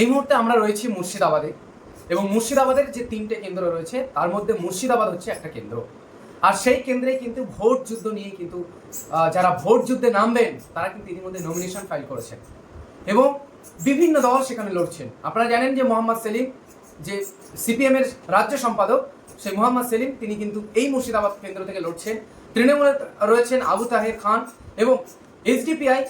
এই মুহূর্তে আমরা রয়েছি মুর্শিদাবাদে এবং মুর্শিদাবাদের যে তিনটে কেন্দ্র রয়েছে, তার মধ্যে মুর্শিদাবাদ হচ্ছে একটা কেন্দ্র। আর সেই কেন্দ্রে কিন্তু ভোট যুদ্ধ নিয়ে কিন্তু যারা ভোট যুদ্ধে নামবেন, তারা কিন্তু ইতিমধ্যে নমিনেশন ফাইল করেছেন। এবং বিভিন্ন দল সেখানে লড়ছেন। আপনারা জানেন যে মোহাম্মদ সেলিম, যে সিপিএম এর রাজ্য সম্পাদক, সেই মোহাম্মদ সেলিম, তিনি কিন্তু এই মুর্শিদাবাদ কেন্দ্র থেকে লড়ছেন। তৃণমূলে রয়েছেন আবু তাহের খান এবং এসডিপিআই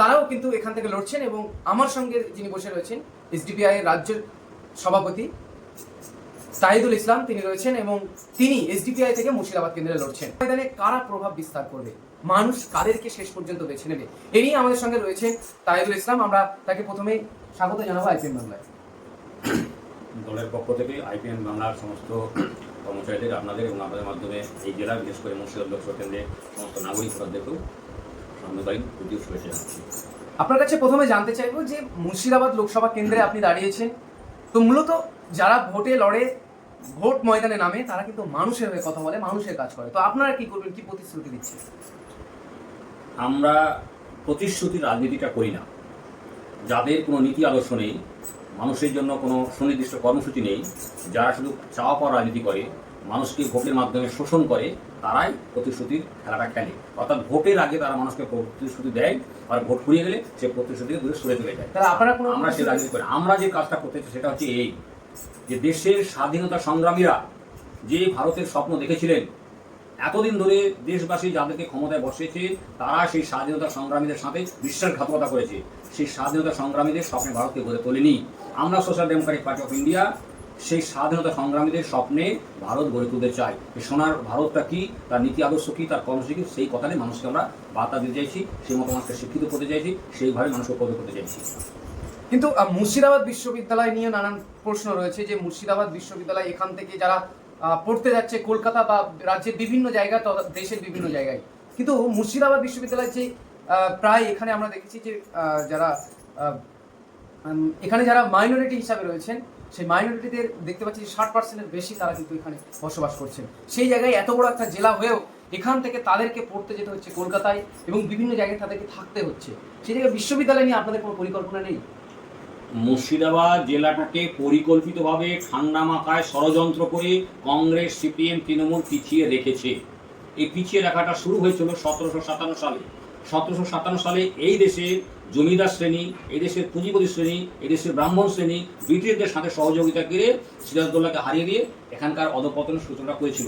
তারাও কিন্তু এখান থেকে লড়ছেন এবং আমার সঙ্গে যিনি বসে রয়েছেন, এসডিপিআই এর রাজ্যের সভাপতি সাহিদুল ইসলাম তিনি রয়েছেন এবং তিনি এসডিপিআই থেকে মুর্শিদাবাদ কেন্দ্রে লড়ছেন। ময়দানে কারা প্রভাব বিস্তার করবে? মানুষ কাদেরকে শেষ পর্যন্ত বেছে নেবে? এ নিয়ে আমাদের সঙ্গে রয়েছেন তাহিদুল ইসলাম। আমরা তাকে প্রথমেই স্বাগত জানাব আইপিএম বাংলায়। দলের পক্ষ থেকে আইপিএন বাংলার সমস্ত কর্মচারীদের, আপনাদের এবং আপনাদের মাধ্যমে এই জেলা, বিশেষ করে মুর্শিদাবাদ লোকসভা কেন্দ্রে সমস্ত নাগরিক প্রদেরকেও আপনার কাছে প্রথমে জানতে চাইব যে মুর্শিদাবাদ লোকসভা কেন্দ্রে আপনি দাঁড়িয়েছেন তো মূলত যারা ভোটে লড়ে ভোট ময়দানে নামে তারা কিন্তু মানুষের হয়ে কথা বলে মানুষের কাজ করে। তো আপনারা কি করবেন কি প্রতিশ্রুতি দিচ্ছেন? আমরা প্রতিশ্রুতি রাজনীতিটা করি না। যাদের কোনো নীতি আদর্শ নেই মানুষের জন্য কোনো সুনির্দিষ্ট কর্মসূচি নেই যারা শুধু চাওয়া পাওয়া রাজনীতি করে মানুষকে ভোটের মাধ্যমে শোষণ করে তারাই প্রতিশ্রুতির খেলাটা খেলে। অর্থাৎ ভোটের আগে তারা মানুষকে প্রতিশ্রুতি দেয় আর ভোট ফুরিয়ে গেলে সে প্রতিশ্রুতি থেকে দূরে সরে চলে যায়। তাহলে আপনারা কোনো আমরা সে রাজনীতি করি। আমরা যে কাজটা করতে সেটা হচ্ছে এই যে দেশের স্বাধীনতা সংগ্রামীরা যে ভারতের স্বপ্ন দেখেছিলেন এতদিন ধরে দেশবাসী যাদেরকে ক্ষমতায় বসেছে তারা সেই স্বাধীনতা সংগ্রামীদের সাথে বিশ্বাসঘাতকতা করেছে। সেই স্বাধীনতা সংগ্রামীদের স্বপ্নে ভারতকে গড়ে তোলেনি। আমরা social democratic party of India সেই স্বাধীনতা সংগ্রামীদের স্বপ্নে ভারত গড়ে তুলতে চাই সোনার ভারতটা কি? তার নীতি আদর্শ কি? তার কর্মসূচি কি? সেই নিয়ে মানুষকে আমরা বার্তা দিতে চাইছি, সেই মতো মানুষকে শিক্ষিত করতে চাইছি, সেইভাবে মানুষকে উপভোগ করতে চাইছি। কিন্তু মুর্শিদাবাদ বিশ্ববিদ্যালয় নিয়ে নানান প্রশ্ন রয়েছে যে মুর্শিদাবাদ বিশ্ববিদ্যালয় এখান থেকে যারা পড়তে যাচ্ছে কলকাতা বা রাজ্যের বিভিন্ন জায়গা দেশের বিভিন্ন জায়গায়। কিন্তু মুর্শিদাবাদ বিশ্ববিদ্যালয় যে প্রায় এখানে আমরা দেখেছি যে যারা এখানে যারা মাইনরিটি হিসাবে রয়েছেন সেই মাইনরিটিদের দেখতে পাচ্ছি ষাট পার্সেন্টের বেশি তারা কিন্তু এখানে বসবাস করছেন। সেই জায়গায় এত বড় একটা জেলা হয়েও এখান থেকে তাদেরকে পড়তে যেতে হচ্ছে কলকাতায় এবং বিভিন্ন জায়গায় তাদেরকে থাকতে হচ্ছে। সেই জায়গায় বিশ্ববিদ্যালয় নিয়ে আপনাদের কোনো পরিকল্পনা নেই? মুর্শিদাবাদ জেলাটাকে পরিকল্পিতভাবে ঠান্ডা মাথায় ষড়যন্ত্র করে কংগ্রেস, সিপিএম, তৃণমূল পিছিয়ে রেখেছে। এই পিছিয়ে রাখাটা শুরু হয়েছিল সতেরোশো সাতান্ন সালে। সতেরোশো সাতান্ন সালে এই দেশের জমিদার শ্রেণি, এই দেশের পুঁজিপতি শ্রেণি, এই দেশের ব্রাহ্মণ শ্রেণি ব্রিটিশদের সাথে সহযোগিতা করে সিরাজদৌল্লাকে হারিয়ে দিয়ে এখানকার অধপতনের সূচনা করেছিল।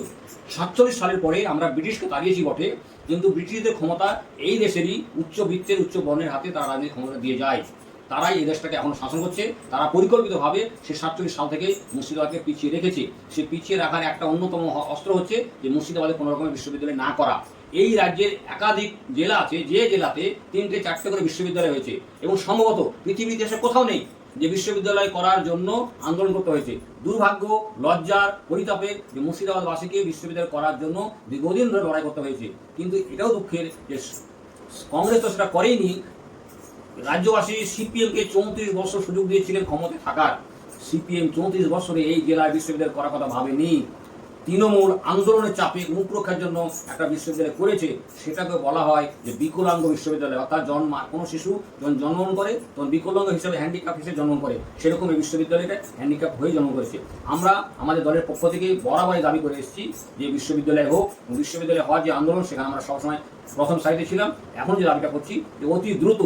সাতচল্লিশ সালের পরে আমরা ব্রিটিশকে তাড়িয়েছি বটে, কিন্তু ব্রিটিশদের ক্ষমতা এই দেশেরই উচ্চবিত্তের উচ্চ বর্ণের হাতে তারা রাজনীতি ক্ষমতা দিয়ে যায়। তারাই এই দেশটাকে এখন শাসন করছে। তারা পরিকল্পিতভাবে সে সাতচল্লিশ সাল থেকে মুর্শিদাবাদকে পিছিয়ে রেখেছে। সে পিছিয়ে রাখার একটা অন্যতম অস্ত্র হচ্ছে যে মুর্শিদাবাদে কোনো রকমের বিশ্ববিদ্যালয় না করা। এই রাজ্যের একাধিক জেলা আছে, যে জেলাতে তিনটে চারটে করে বিশ্ববিদ্যালয় হয়েছে এবং সম্ভবত পৃথিবীর দেশে কোথাও নেই যে বিশ্ববিদ্যালয় করার জন্য আন্দোলন করতে হয়েছে। দুর্ভাগ্য, লজ্জার পরিতাপে যে মুর্শিদাবাদবাসীকে বিশ্ববিদ্যালয় করার জন্য দীর্ঘদিন ধরে লড়াই করতে হয়েছে। কিন্তু এটাও দুঃখের যে কংগ্রেস তো সেটা করেনি রাজ্যবাসী সিপিএমকে চৌত্রিশ বছর সুযোগ দিয়েছিলেন ক্ষমতায় থাকার। সিপিএম চৌত্রিশ বছরে এই জেলায় বিশ্ববিদ্যালয় করার কথা ভাবেনি। তৃণমূল আন্দোলনের চাপে মুখ রক্ষার জন্য একটা বিশ্ববিদ্যালয় করেছে সেটাকে বলা হয় যে বিকলাঙ্গ বিশ্ববিদ্যালয়। অর্থাৎ জন্ম কোনো শিশু যখন জন্মগ্রহণ করে, তখন বিকলাঙ্গ হিসেবে হ্যান্ডিক্যাপ হিসেবে জন্ম করে। সেরকম এই বিশ্ববিদ্যালয়টা হ্যান্ডিক্যাপ হয়ে জন্ম করেছে। আমরা আমাদের দলের পক্ষ থেকে বরাবরই দাবি করে এসেছি যে বিশ্ববিদ্যালয় হোক বিশ্ববিদ্যালয় হওয়ার যে আন্দোলন, সেখানে আমরা সবসময় প্রথম সাইডে ছিলাম। এখন যে দাবিটা করছি, যে অতি দ্রুত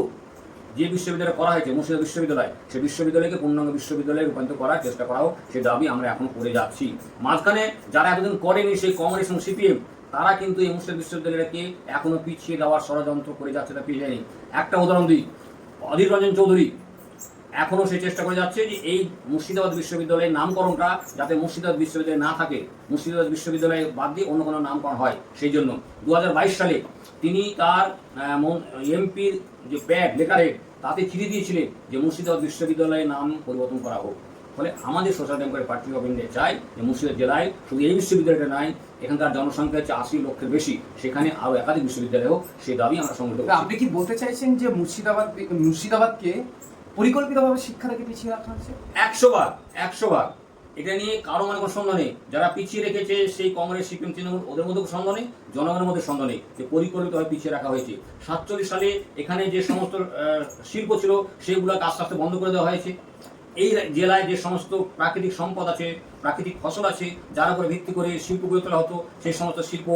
যে বিশ্ববিদ্যালয় করা হয়েছে মুর্শিদা বিশ্ববিদ্যালয়, সেই বিশ্ববিদ্যালয়কে পূর্ণাঙ্গ বিশ্ববিদ্যালয়ে রূপান্তর করার চেষ্টা করা হোক সেই দাবি আমরা এখন করে যাচ্ছি। মাঝখানে যারা এতদিন করেনি সেই কংগ্রেস এবং সিপিএম, তারা কিন্তু এই মুসলিম বিশ্ববিদ্যালয়কে এখনও পিছিয়ে দেওয়ার ষড়যন্ত্র করে যাচ্ছে তা পিছিয়ে একটা উদাহরণ দিই, অধীর রঞ্জন চৌধুরী এখনও সে চেষ্টা করে যাচ্ছে যে এই মুর্শিদাবাদ বিশ্ববিদ্যালয়ের নামকরণটা যাতে মুর্শিদাবাদ বিশ্ববিদ্যালয় না থাকে মুর্শিদাবাদ বিশ্ববিদ্যালয়ে বাদ দিয়ে অন্য কোনো নামকরণ হয় সেই জন্য। দু হাজার বাইশ সালে তিনি তার এমপির যে প্যাড লেটারের তাতে চিঠি দিয়েছিলেন যে মুর্শিদাবাদ বিশ্ববিদ্যালয়ের নাম পরিবর্তন করা হোক। ফলে আমাদের social democratic party of India চাই যে মুর্শিদাবাদ জেলায় শুধু এই বিশ্ববিদ্যালয়টা নাই এখানকার জনসংখ্যা হচ্ছে আশি লক্ষের বেশি সেখানে আরও একাধিক বিশ্ববিদ্যালয় হোক সেই দাবি আমরা সংগঠিত আপনি কি বলতে চাইছেন যে মুর্শিদাবাদ মুর্শিদাবাদকে পরিকল্পিতভাবে শিক্ষা থেকে পিছিয়ে রাখা হচ্ছে? একশো বার একশো বার। এটা নিয়ে কারও মানে কোনো সন্দেহ নেই। যারা পিছিয়ে রেখেছে সেই কংগ্রেস, সিপিএম, তৃণমূল, ওদের মধ্যে সন্দেহ নেই, জনগণের মধ্যে সন্দেহ নেই যে পরিকল্পিতভাবে পিছিয়ে রাখা হয়েছে। সাতচল্লিশ সালে এখানে যে সমস্ত শিল্প ছিল, সেগুলোকে আস্তে আস্তে বন্ধ করে দেওয়া হয়েছে। এই জেলায় যে সমস্ত প্রাকৃতিক সম্পদ আছে প্রাকৃতিক ফসল আছে, যার উপরে ভিত্তি করে শিল্প গড়ে তোলা হতো, সেই সমস্ত শিল্প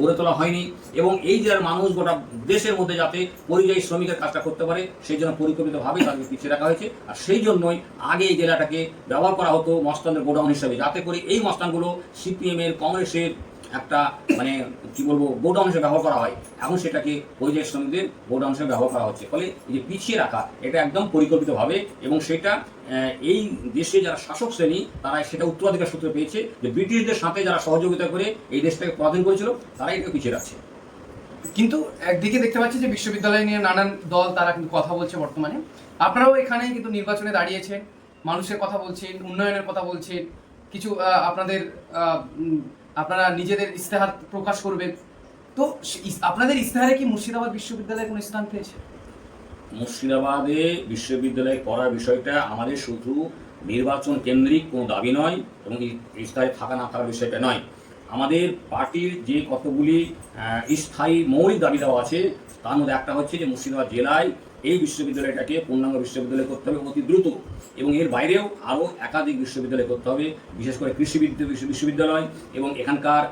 গড়ে তোলা হয়নি। এবং এই জেলার মানুষ গোটা দেশের মধ্যে যাতে পরিযায়ী শ্রমিকের কাজটা করতে পারে, সেই জন্য পরিকল্পিতভাবে তাদেরকে পিছিয়ে রাখা হয়েছে। আর সেই জন্যই আগে এই জেলাটাকে ব্যবহার করা হতো মস্তানের গোডাউন হিসাবে, যাতে করে এই মস্তানগুলো সিপিএমের, কংগ্রেসের একটা মানে কি বলব গোডাউন হিসেবে ব্যবহার করা হয়। এখন সেটাকে পরিযায়ী শ্রমিকদের গোডাউন হিসেবে ব্যবহার করা হচ্ছে। ফলে এই যে পিছিয়ে রাখা, এটা একদম পরিকল্পিতভাবে এবং সেটা এই দেশে যারা শাসক শ্রেণি তারা সেটা উত্তরাধিকার সূত্রে পেয়েছে যে ব্রিটিশদের সাথে যারা সহযোগিতা করে এই দেশটাকে পরাধীন করেছিল, তারাই এটা পিছিয়ে রাখছে। কিন্তু একদিকে দেখতে পাচ্ছি যে বিশ্ববিদ্যালয় নিয়ে নানান দল, তারা কিন্তু কথা বলছে বর্তমানে। আপনারাও এখানে কিন্তু নির্বাচনে দাঁড়িয়েছেন, মানুষের কথা বলছেন, উন্নয়নের কথা বলছেন, কিছু আপনাদের আপনারা নিজেদের ইস্তেহার প্রকাশ করবেন। তো আপনাদের ইস্তেহারে কি মুর্শিদাবাদ বিশ্ববিদ্যালয়ের কোনো স্থান পেয়েছে? মুর্শিদাবাদে বিশ্ববিদ্যালয় করার বিষয়টা আমাদের শুধু নির্বাচন কেন্দ্রিক কোনো দাবি নয়, এবং স্থায়ী থাকা না থাকার বিষয়টা নয়। আমাদের পার্টির যে কতগুলি স্থায়ী মৌলিক দাবি দেওয়া আছে, তার মধ্যে একটা হচ্ছে যে মুর্শিদাবাদ জেলায় এই বিশ্ববিদ্যালয়টাকে পূর্ণাঙ্গ বিশ্ববিদ্যালয় করতে হবে অতি দ্রুত এবং এর বাইরেও আরও একাধিক বিশ্ববিদ্যালয় করতে হবে, বিশেষ করে কৃষি বিশ্ববিদ্যালয় এবং এখানকার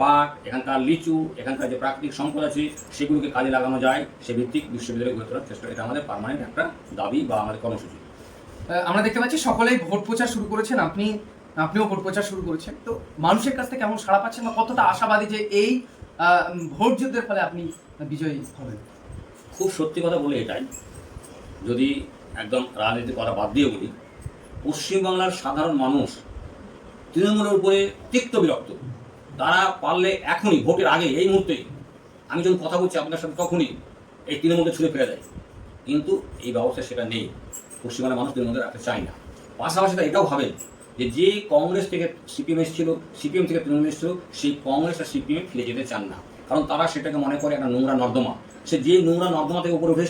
পাট, এখানকার লিচু, এখানকার যে প্রাকৃতিক সম্পদ আছে সেগুলোকে কাজে লাগানো যায়, সে ভিত্তিক বিশ্ববিদ্যালয় গড়ে তোলার চেষ্টা, এটা আমাদের পার্মানেন্ট একটা দাবি বা আমাদের কর্মসূচি। আমরা দেখতে পাচ্ছি সকলেই ভোট প্রচার শুরু করেছেন, আপনি, আপনিও ভোট প্রচার শুরু করেছেন। তো মানুষের কাছ থেকে কেমন সাড়া পাচ্ছেন বা কতটা আশাবাদী যে এই ভোট যুদ্ধের ফলে আপনি বিজয়ী হবেন? খুব সত্যি কথা বলে এটাই। যদি একদম রাজনীতির কথা বাদ দিয়ে বলি, পশ্চিমবাংলার সাধারণ মানুষ তৃণমূলের উপরে তিক্ত বিরক্ত। তারা পারলে এখনই, ভোটের আগে, এই মুহূর্তে আমি যখন কথা বলছি আপনার সাথে তখনই এই তৃণমূলকে ছুঁড়ে ফেলে দেয়। কিন্তু এই ব্যবস্থা সেটা নেই। পশ্চিমবাংলার মানুষ তৃণমূলকে রাখতে চায় না। পাশাপাশি তারা এটাও ভাবে যে যে কংগ্রেস থেকে সিপিএম এসেছিল, সিপিএম থেকে তৃণমূল এসেছিল, সেই কংগ্রেস আর সিপিএম ফিরে যেতে চান না। কারণ তারা সেটাকে মনে করে একটা নোংরা নর্দমা। সে যে নোংরা নর্দমা থেকে উপরে উঠে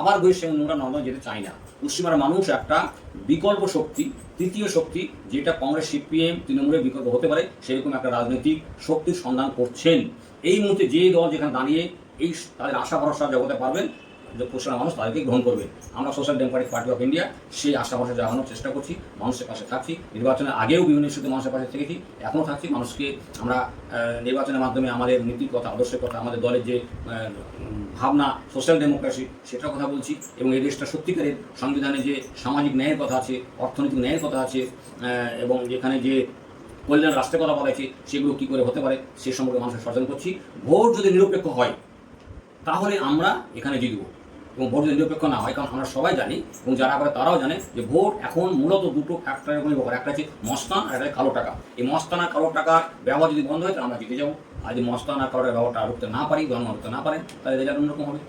আবার গিয়ে সে নোংরা নর্দমা যেতে চায় না। পশ্চিমার মানুষ একটা বিকল্প শক্তি, তৃতীয় শক্তি, যেটা কংগ্রেস, সিপিএম, তৃণমূলের বিকল্প হতে পারে, সেরকম একটা রাজনৈতিক শক্তির সন্ধান করছেন। এই মুহূর্তে যে দল যেখানে দাঁড়িয়ে এই তাদের আশা ভরসা জগতে পারবেন যে পশ্চিমবঙ্গের মানুষ তাদেরকে গ্রহণ করবে। আমরা social democratic party of India সেই আশা ভরসা জাগানোর চেষ্টা করছি, মানুষের পাশে থাকছি, নির্বাচনের আগেও বিভিন্ন ইস্যুতে মানুষের পাশে থেকেছি, এখনও থাকছি, মানুষকে আমরা নির্বাচনের মাধ্যমে আমাদের নীতির কথা, আদর্শের কথা, আমাদের দলের যে ভাবনা সোশ্যাল ডেমোক্রেসি সেটার কথা বলছি এবং এই দেশটা সত্যিকারের সংবিধানে যে সামাজিক ন্যায়ের কথা আছে, অর্থনৈতিক ন্যায়ের কথা আছে এবং যেখানে যে কল্যাণ রাষ্ট্রের কথা বলা আছে সেগুলো কী করে হতে পারে, সে সম্পর্কে মানুষের সচেতন করছি। ভোট যদি নিরপেক্ষ হয় তাহলে আমরা এখানে জিতব। এবং ভোট নিরপেক্ষ না হয়, কারণ আমরা সবাই জানি, এবং যারা করে তারাও জানে যে ভোট এখন মূলত দুটো ফ্যাক্টরের উপর নির্ভর একটা হচ্ছে মস্তান আর একটা কালো টাকা। এই মস্তান আর কালো টাকার ব্যবহার যদি বন্ধ হয়, তাহলে আমরা জিতে যাব। আর যদি মস্তান আর কালো টাকার ব্যবহারটা রুখতে না পারি ধর্ম রুখতে না পারেন তাহলে রেজাল্ট অন্যরকম হবে।